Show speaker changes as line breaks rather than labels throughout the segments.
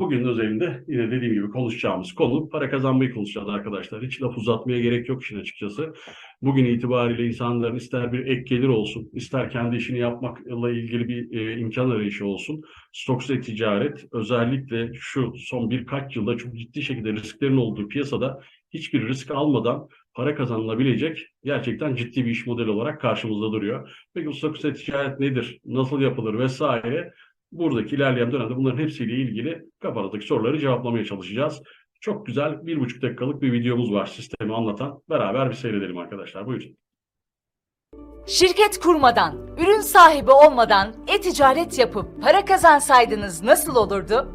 Bugün özelinde yine dediğim gibi konuşacağımız konu para kazanmayı konuşacağız arkadaşlar. Hiç laf uzatmaya gerek yok işin açıkçası. Bugün itibariyle insanların ister bir ek gelir olsun, ister kendi işini yapmakla ilgili bir e, imkan arayışı olsun. Stoksu ticaret özellikle şu son birkaç yılda çok ciddi şekilde risklerin olduğu piyasada hiçbir risk almadan para kazanılabilecek gerçekten ciddi bir iş modeli olarak karşımızda duruyor. Peki bu stoksu ticaret nedir? Nasıl yapılır vesaire? Buradaki ilerleyen dönemde bunların hepsiyle ilgili kafadaki soruları cevaplamaya çalışacağız. Çok güzel bir buçuk dakikalık bir videomuz var sistemi anlatan. Beraber bir seyredelim arkadaşlar. Buyurun.
Şirket kurmadan, ürün sahibi olmadan e-ticaret yapıp para kazansaydınız nasıl olurdu?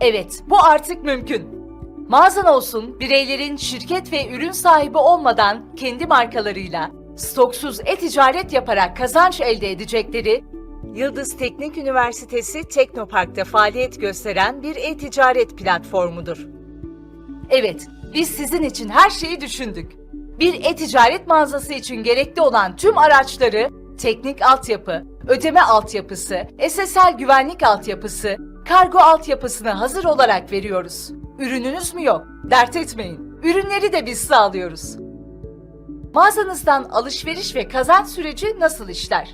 Evet, bu artık mümkün. Mağazan olsun, bireylerin şirket ve ürün sahibi olmadan kendi markalarıyla stoksuz e-ticaret yaparak kazanç elde edecekleri Yıldız Teknik Üniversitesi Teknopark'ta faaliyet gösteren bir e-ticaret platformudur. Evet, biz sizin için her şeyi düşündük. Bir e-ticaret mağazası için gerekli olan tüm araçları, teknik altyapı, ödeme altyapısı, SSL güvenlik altyapısı, kargo altyapısını hazır olarak veriyoruz. Ürününüz mü yok? Dert etmeyin. Ürünleri de biz sağlıyoruz. Mağazanızdan alışveriş ve kazanç süreci nasıl işler?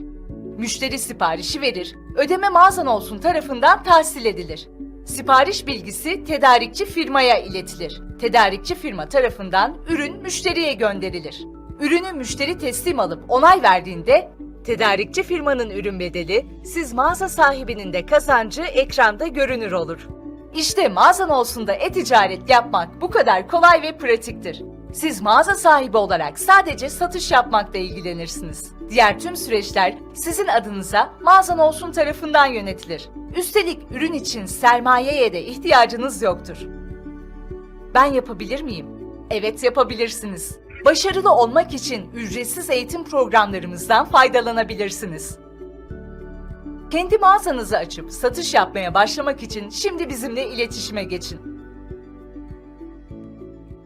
Müşteri siparişi verir, ödeme mağazan olsun tarafından tahsil edilir. Sipariş bilgisi tedarikçi firmaya iletilir. Tedarikçi firma tarafından ürün müşteriye gönderilir. Ürünü müşteri teslim alıp onay verdiğinde tedarikçi firmanın ürün bedeli, siz mağaza sahibinin de kazancı ekranda görünür olur. İşte mağazan olsun da e-ticaret yapmak bu kadar kolay ve pratiktir. Siz mağaza sahibi olarak sadece satış yapmakla ilgilenirsiniz. Diğer tüm süreçler sizin adınıza mağazan olsun tarafından yönetilir. Üstelik ürün için sermayeye de ihtiyacınız yoktur. Ben yapabilir miyim? Evet yapabilirsiniz. Başarılı olmak için ücretsiz eğitim programlarımızdan faydalanabilirsiniz. Kendi mağazanızı açıp satış yapmaya başlamak için şimdi bizimle iletişime geçin.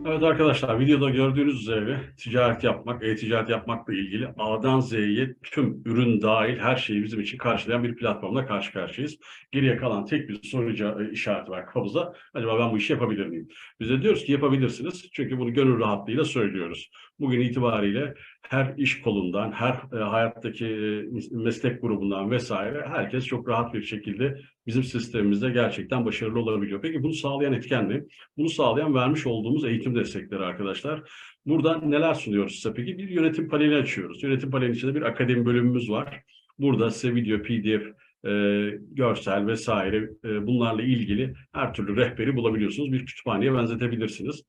Evet arkadaşlar videoda gördüğünüz üzere ticaret yapmak, e-ticaret yapmakla ilgili A'dan Z'ye tüm ürün dahil her şeyi bizim için karşılayan bir platformla karşı karşıyayız. Geriye kalan tek bir soru işareti var kafamızda. Acaba ben bu işi yapabilir miyim? Biz de diyoruz ki yapabilirsiniz. Çünkü bunu gönül rahatlığıyla söylüyoruz. Bugün itibariyle her iş kolundan, her e, hayattaki e, meslek grubundan vesaire herkes çok rahat bir şekilde bizim sistemimizde gerçekten başarılı olabiliyor. Peki bunu sağlayan etken ne? Bunu sağlayan vermiş olduğumuz eğitim destekleri arkadaşlar. Burada neler sunuyoruz size peki? Bir yönetim paneli açıyoruz. Yönetim paneli içinde bir akademi bölümümüz var. Burada size video, PDF, e, görsel vesaire e, bunlarla ilgili her türlü rehberi bulabiliyorsunuz. Bir kütüphaneye benzetebilirsiniz.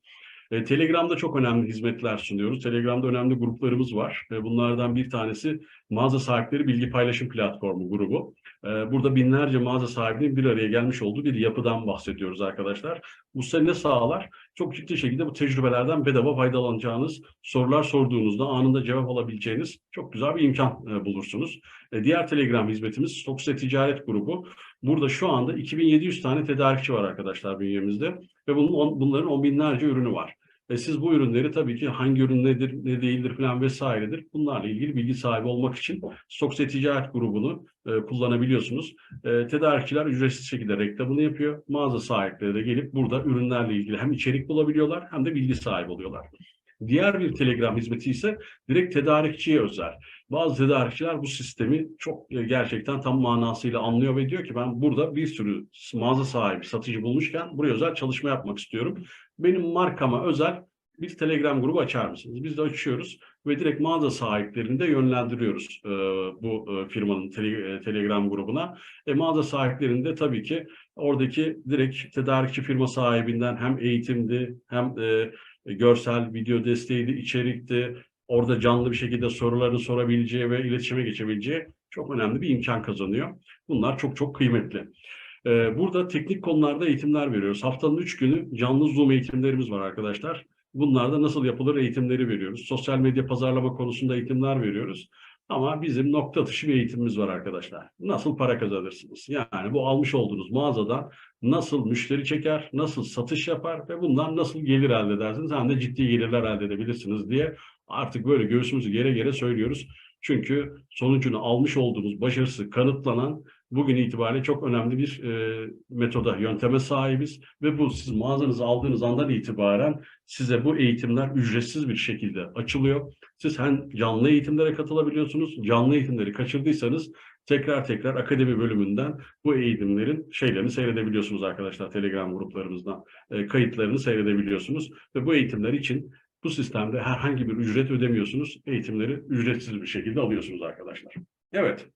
E, Telegram'da çok önemli hizmetler sunuyoruz. Telegram'da önemli gruplarımız var. E, bunlardan bir tanesi Mağaza Sahipleri Bilgi Paylaşım Platformu grubu. E, burada binlerce mağaza sahibinin bir araya gelmiş olduğu bir yapıdan bahsediyoruz arkadaşlar. Bu size ne sağlar? Çok ciddi şekilde bu tecrübelerden bedava faydalanacağınız, sorular sorduğunuzda anında cevap alabileceğiniz çok güzel bir imkan e, bulursunuz. E, diğer Telegram hizmetimiz Stokse Ticaret Grubu. Burada şu anda 2700 tane tedarikçi var arkadaşlar bünyemizde ve bunun, on- bunların on binlerce ürünü var. Ve siz bu ürünleri tabii ki hangi ürün nedir, ne değildir falan vesairedir. Bunlarla ilgili bilgi sahibi olmak için Stokse Ticaret grubunu e, kullanabiliyorsunuz. E, tedarikçiler ücretsiz şekilde reklamını yapıyor. Mağaza sahipleri de gelip burada ürünlerle ilgili hem içerik bulabiliyorlar hem de bilgi sahibi oluyorlar. Diğer bir Telegram hizmeti ise direkt tedarikçiye özel. Bazı tedarikçiler bu sistemi çok e, gerçekten tam manasıyla anlıyor ve diyor ki ben burada bir sürü mağaza sahibi, satıcı bulmuşken buraya özel çalışma yapmak istiyorum. Benim markama özel bir Telegram grubu açar mısınız? Biz de açıyoruz ve direkt mağaza sahiplerini de yönlendiriyoruz e, bu e, firmanın tele- e, Telegram grubuna. E, mağaza sahiplerinde tabii ki oradaki direkt tedarikçi firma sahibinden hem eğitimdi hem e, görsel video desteğiydi, içerikti, orada canlı bir şekilde sorularını sorabileceği ve iletişime geçebileceği çok önemli bir imkan kazanıyor. Bunlar çok çok kıymetli. Ee, Burada teknik konularda eğitimler veriyoruz. Haftanın üç günü canlı Zoom eğitimlerimiz var arkadaşlar. Bunlarda nasıl yapılır eğitimleri veriyoruz. Sosyal medya pazarlama konusunda eğitimler veriyoruz. Ama bizim nokta atışı bir eğitimimiz var arkadaşlar. Nasıl para kazanırsınız? Yani bu almış olduğunuz mağazada nasıl müşteri çeker, nasıl satış yapar ve bundan nasıl gelir elde edersiniz hem de ciddi gelirler elde edebilirsiniz diye artık böyle göğsümüzü gere gere söylüyoruz. Çünkü sonucunu almış olduğunuz başarısı kanıtlanan bugün itibariyle çok önemli bir e, metoda, yönteme sahibiz ve bu siz mağazanızı aldığınız andan itibaren size bu eğitimler ücretsiz bir şekilde açılıyor. Siz hem canlı eğitimlere katılabiliyorsunuz, canlı eğitimleri kaçırdıysanız tekrar tekrar akademi bölümünden bu eğitimlerin şeylerini seyredebiliyorsunuz arkadaşlar Telegram gruplarımızdan. E, kayıtlarını seyredebiliyorsunuz ve bu eğitimler için bu sistemde herhangi bir ücret ödemiyorsunuz. Eğitimleri ücretsiz bir şekilde alıyorsunuz arkadaşlar. Evet.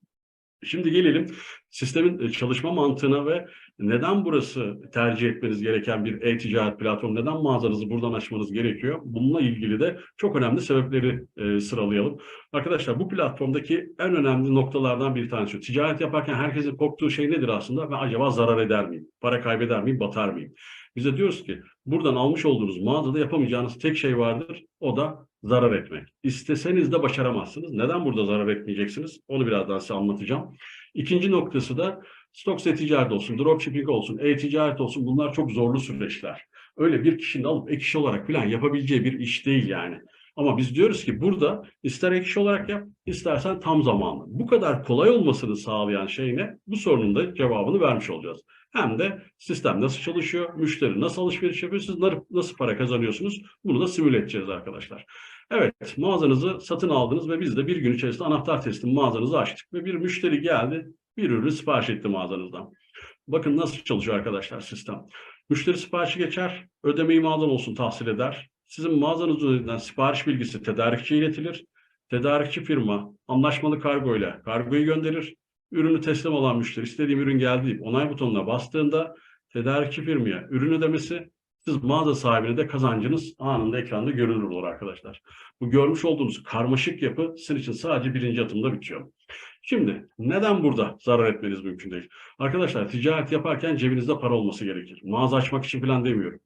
Şimdi gelelim sistemin e, çalışma mantığına ve neden burası tercih etmeniz gereken bir e-ticaret platformu, neden mağazanızı buradan açmanız gerekiyor? Bununla ilgili de çok önemli sebepleri e, sıralayalım. Arkadaşlar bu platformdaki en önemli noktalardan bir tanesi. Ticaret yaparken herkesin korktuğu şey nedir aslında? Ben acaba zarar eder miyim? Para kaybeder miyim? Batar mıyım? Biz de diyoruz ki buradan almış olduğunuz mağazada yapamayacağınız tek şey vardır. O da zarar etmek. İsteseniz de başaramazsınız. Neden burada zarar etmeyeceksiniz? Onu birazdan size anlatacağım. İkinci noktası da stok e-ticaret olsun, dropshipping olsun, e-ticaret olsun bunlar çok zorlu süreçler. Öyle bir kişinin alıp ek iş olarak falan yapabileceği bir iş değil yani. Ama biz diyoruz ki burada ister ek iş olarak yap, istersen tam zamanlı. Bu kadar kolay olmasını sağlayan şey ne? Bu sorunun da cevabını vermiş olacağız. Hem de sistem nasıl çalışıyor, müşteri nasıl alışveriş yapıyor, siz nasıl para kazanıyorsunuz bunu da simüle edeceğiz arkadaşlar. Evet, mağazanızı satın aldınız ve biz de bir gün içerisinde anahtar teslim mağazanızı açtık ve bir müşteri geldi, bir ürünü sipariş etti mağazanızdan. Bakın nasıl çalışıyor arkadaşlar sistem. Müşteri siparişi geçer, ödemeyi mağazan olsun tahsil eder. Sizin mağazanız üzerinden sipariş bilgisi tedarikçiye iletilir. Tedarikçi firma anlaşmalı kargo ile kargoyu gönderir. Ürünü teslim olan müşteri istediğim ürün geldi deyip onay butonuna bastığında tedarikçi firmaya ürün ödemesi siz mağaza sahibine de kazancınız anında ekranda görünür olur arkadaşlar. Bu görmüş olduğunuz karmaşık yapı sizin için sadece birinci adımda bitiyor. Şimdi neden burada zarar etmeniz mümkün değil? Arkadaşlar ticaret yaparken cebinizde para olması gerekir. Mağaza açmak için falan demiyorum.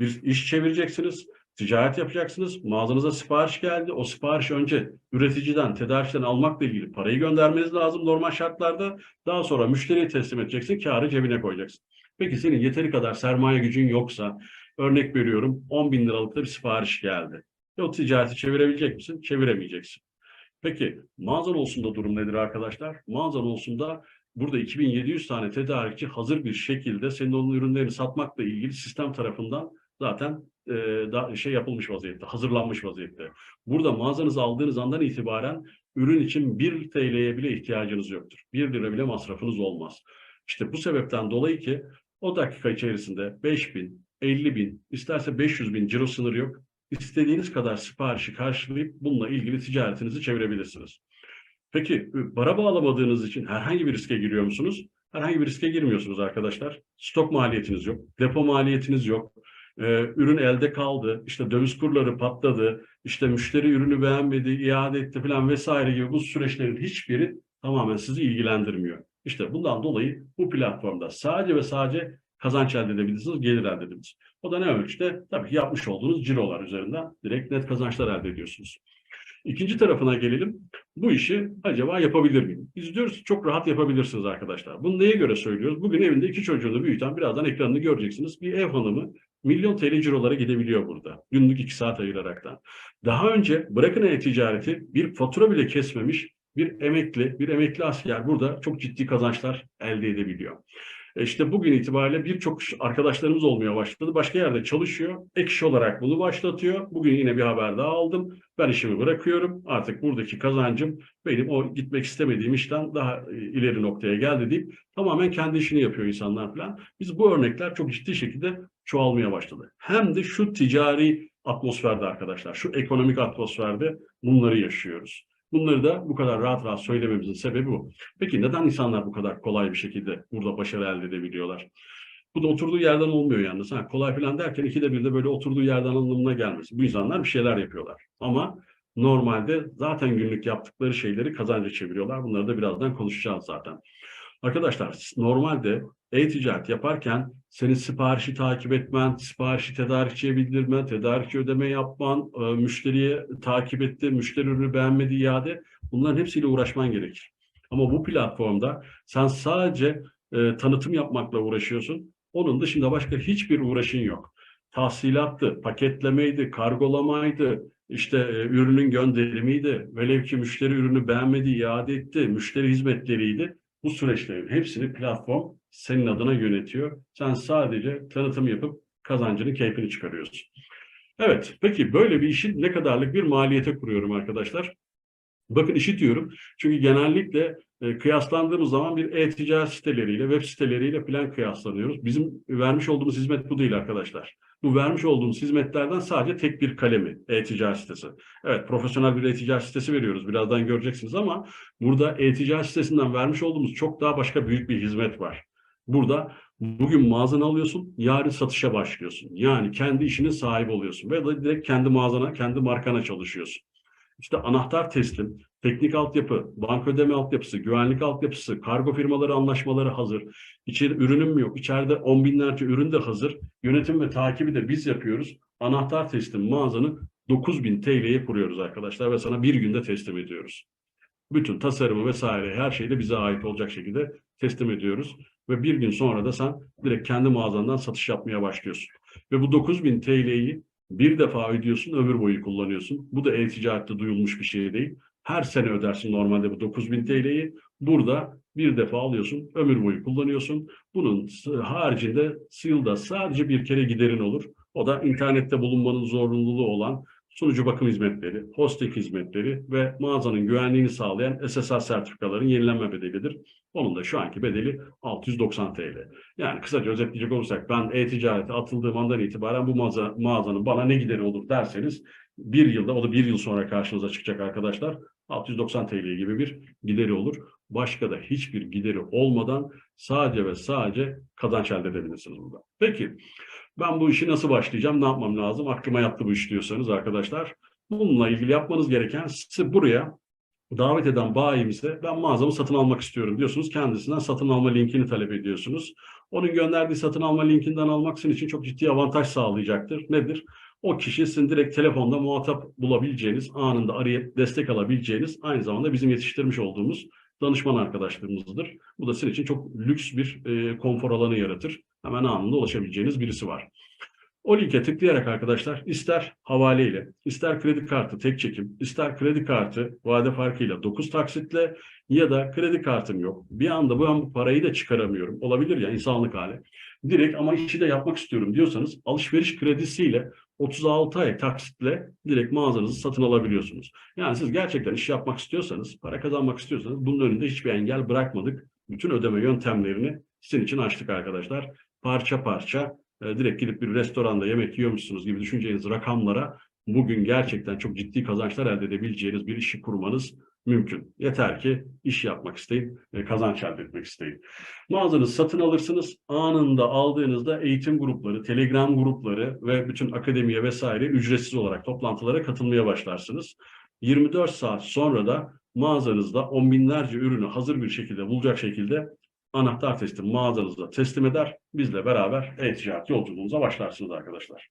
Bir iş çevireceksiniz, ticaret yapacaksınız, mağazanıza sipariş geldi. O sipariş önce üreticiden, tedarikçiden almakla ilgili parayı göndermeniz lazım normal şartlarda. Daha sonra müşteriye teslim edeceksin, karı cebine koyacaksın. Peki senin yeteri kadar sermaye gücün yoksa, örnek veriyorum 10 bin liralık bir sipariş geldi. E o ticareti çevirebilecek misin? Çeviremeyeceksin. Peki mağazan olsun da durum nedir arkadaşlar? Mağazan olsun da burada 2700 tane tedarikçi hazır bir şekilde senin onun ürünlerini satmakla ilgili sistem tarafından zaten e, da, şey yapılmış vaziyette, hazırlanmış vaziyette. Burada mağazanızı aldığınız andan itibaren ürün için 1 TL'ye bile ihtiyacınız yoktur. 1 lira bile masrafınız olmaz. İşte bu sebepten dolayı ki o dakika içerisinde 5 bin, 50 bin, isterse 500 bin ciro sınırı yok. İstediğiniz kadar siparişi karşılayıp bununla ilgili ticaretinizi çevirebilirsiniz. Peki para bağlamadığınız için herhangi bir riske giriyor musunuz? Herhangi bir riske girmiyorsunuz arkadaşlar. Stok maliyetiniz yok, depo maliyetiniz yok. Ee, ürün elde kaldı, işte döviz kurları patladı, işte müşteri ürünü beğenmedi, iade etti falan vesaire gibi bu süreçlerin hiçbiri tamamen sizi ilgilendirmiyor. İşte bundan dolayı bu platformda sadece ve sadece kazanç elde edebilirsiniz, gelir elde edebilirsiniz. O da ne ölçüde? Tabii yapmış olduğunuz cirolar üzerinden direkt net kazançlar elde ediyorsunuz. İkinci tarafına gelelim. Bu işi acaba yapabilir miyim? Biz diyoruz çok rahat yapabilirsiniz arkadaşlar. Bunu neye göre söylüyoruz? Bugün evinde iki çocuğunu büyüten birazdan ekranını göreceksiniz. Bir ev hanımı milyon TL cirolara gidebiliyor burada. Günlük iki saat ayıraraktan. Daha önce bırakın e-ticareti bir fatura bile kesmemiş bir emekli, bir emekli asker burada çok ciddi kazançlar elde edebiliyor. E işte bugün itibariyle birçok arkadaşlarımız olmaya başladı. Başka yerde çalışıyor. Ek iş olarak bunu başlatıyor. Bugün yine bir haber daha aldım. Ben işimi bırakıyorum. Artık buradaki kazancım benim o gitmek istemediğim işten daha ileri noktaya geldi deyip tamamen kendi işini yapıyor insanlar falan. Biz bu örnekler çok ciddi şekilde çoğalmaya başladı. Hem de şu ticari atmosferde arkadaşlar, şu ekonomik atmosferde bunları yaşıyoruz. Bunları da bu kadar rahat rahat söylememizin sebebi bu. Peki neden insanlar bu kadar kolay bir şekilde burada başarı elde edebiliyorlar? Bu da oturduğu yerden olmuyor yalnız. Ha, kolay falan derken ikide bir de böyle oturduğu yerden anlamına gelmesi. Bu insanlar bir şeyler yapıyorlar. Ama normalde zaten günlük yaptıkları şeyleri kazanca çeviriyorlar. Bunları da birazdan konuşacağız zaten. Arkadaşlar normalde e-ticaret yaparken senin siparişi takip etmen, siparişi tedarikçiye bildirmen, tedarikçi ödeme yapman, e, müşteriye takip etti, müşteri ürünü beğenmedi iade bunların hepsiyle uğraşman gerekir. Ama bu platformda sen sadece e, tanıtım yapmakla uğraşıyorsun. Onun dışında başka hiçbir uğraşın yok. Tahsilattı, paketlemeydi, kargolamaydı, işte e, ürünün gönderimiydi, velev ki müşteri ürünü beğenmedi, iade etti, müşteri hizmetleriydi Bu süreçlerin hepsini platform senin adına yönetiyor. Sen sadece tanıtım yapıp kazancını, keyfini çıkarıyorsun. Evet, peki böyle bir işin ne kadarlık bir maliyete kuruyorum arkadaşlar? Bakın işitiyorum. Çünkü genellikle e, kıyaslandığımız zaman bir e-ticaret siteleriyle, web siteleriyle falan kıyaslanıyoruz. Bizim vermiş olduğumuz hizmet bu değil arkadaşlar. Bu vermiş olduğumuz hizmetlerden sadece tek bir kalemi e-ticaret sitesi. Evet, profesyonel bir e-ticaret sitesi veriyoruz. Birazdan göreceksiniz ama burada e-ticaret sitesinden vermiş olduğumuz çok daha başka büyük bir hizmet var. Burada bugün mağazanı alıyorsun, yarın satışa başlıyorsun. Yani kendi işinin sahibi oluyorsun ve da direkt kendi mağazana, kendi markana çalışıyorsun. İşte anahtar teslim, teknik altyapı, banka ödeme altyapısı, güvenlik altyapısı, kargo firmaları anlaşmaları hazır. İçeri ürünüm yok? İçeride on binlerce ürün de hazır. Yönetim ve takibi de biz yapıyoruz. Anahtar teslim mağazanı 9000 TL'ye kuruyoruz arkadaşlar ve sana bir günde teslim ediyoruz. Bütün tasarımı vesaire her şey de bize ait olacak şekilde teslim ediyoruz. Ve bir gün sonra da sen direkt kendi mağazandan satış yapmaya başlıyorsun. Ve bu 9000 TL'yi bir defa ödüyorsun, ömür boyu kullanıyorsun. Bu da e-ticarette duyulmuş bir şey değil. Her sene ödersin normalde bu 9000 TL'yi. Burada bir defa alıyorsun, ömür boyu kullanıyorsun. Bunun haricinde yılda sadece bir kere giderin olur. O da internette bulunmanın zorunluluğu olan sunucu bakım hizmetleri, hosting hizmetleri ve mağazanın güvenliğini sağlayan SSL sertifikaların yenilenme bedelidir. Onun da şu anki bedeli 690 TL. Yani kısaca özetleyecek olursak ben e-ticarete atıldığım andan itibaren bu mağaza, mağazanın bana ne gideri olur derseniz bir yılda, o da bir yıl sonra karşınıza çıkacak arkadaşlar. 690 TL gibi bir gideri olur. Başka da hiçbir gideri olmadan sadece ve sadece kazanç elde edebilirsiniz burada. Peki ben bu işi nasıl başlayacağım, ne yapmam lazım? Aklıma yattı bu iş diyorsanız arkadaşlar. Bununla ilgili yapmanız gereken size buraya davet eden bayimize ben mağazamı satın almak istiyorum diyorsunuz. Kendisinden satın alma linkini talep ediyorsunuz. Onun gönderdiği satın alma linkinden almak sizin için çok ciddi avantaj sağlayacaktır. Nedir? O kişi sizin direkt telefonda muhatap bulabileceğiniz, anında arayıp destek alabileceğiniz, aynı zamanda bizim yetiştirmiş olduğumuz danışman arkadaşlarımızdır. Bu da sizin için çok lüks bir e, konfor alanı yaratır. Hemen anında ulaşabileceğiniz birisi var. O linke tıklayarak arkadaşlar ister havaleyle, ister kredi kartı tek çekim, ister kredi kartı vade farkıyla 9 taksitle ya da kredi kartım yok. Bir anda bu an parayı da çıkaramıyorum. Olabilir ya insanlık hali. Direkt ama işi de yapmak istiyorum diyorsanız alışveriş kredisiyle 36 ay taksitle direkt mağazanızı satın alabiliyorsunuz. Yani siz gerçekten iş yapmak istiyorsanız, para kazanmak istiyorsanız bunun önünde hiçbir engel bırakmadık. Bütün ödeme yöntemlerini sizin için açtık arkadaşlar. Parça parça e, direkt gidip bir restoranda yemek yiyormuşsunuz gibi düşüneceğiniz rakamlara bugün gerçekten çok ciddi kazançlar elde edebileceğiniz bir işi kurmanız mümkün. Yeter ki iş yapmak isteyin, e, kazanç elde etmek isteyin. Mağazanızı satın alırsınız. Anında aldığınızda eğitim grupları, telegram grupları ve bütün akademiye vesaire ücretsiz olarak toplantılara katılmaya başlarsınız. 24 saat sonra da mağazanızda on binlerce ürünü hazır bir şekilde bulacak şekilde anahtar teslim mağazanızda teslim eder. Bizle beraber e-ticaret yolculuğumuza başlarsınız arkadaşlar.